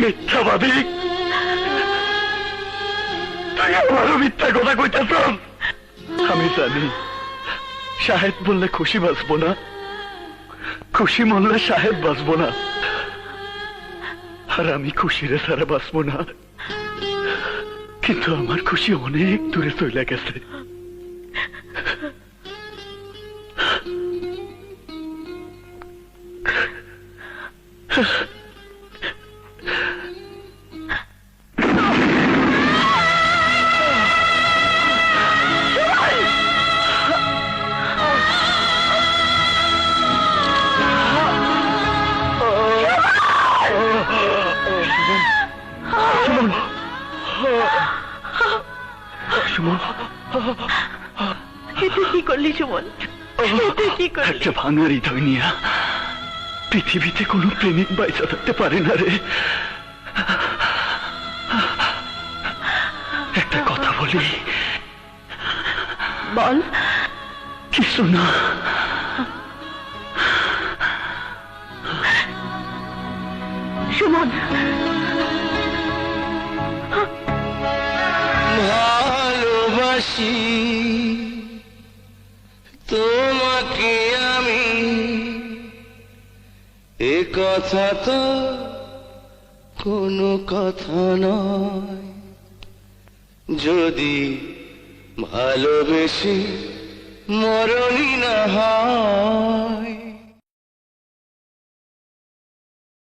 মিথ্যাবাদী। তুই আমারও মিথ্যা কথা কইতেছ আমি জানি সাহেব বললে খুশি বাঁচবো না। খুশি মরলে সাহেব বাঁচবো না। আর আমি খুশিরে ছাড়া বাঁচবো না। কিন্তু আমার খুশি অনেক দূরে চলে গেছে। সুমন সুমন তুই কি করলি সুমন তুই কি করলি একটা ভাঙা হৃদয় নিয়া পৃথিবীতে কোনো প্রেমিক বাইচা থাকতে পারে না রে। একটা কথা বলি। বল। কিছু না। সুমন। ভালোবাসি তোমাকে এ কথা তো কোনো কথা নয়। যদি ভালোবেসে মরণী না হয়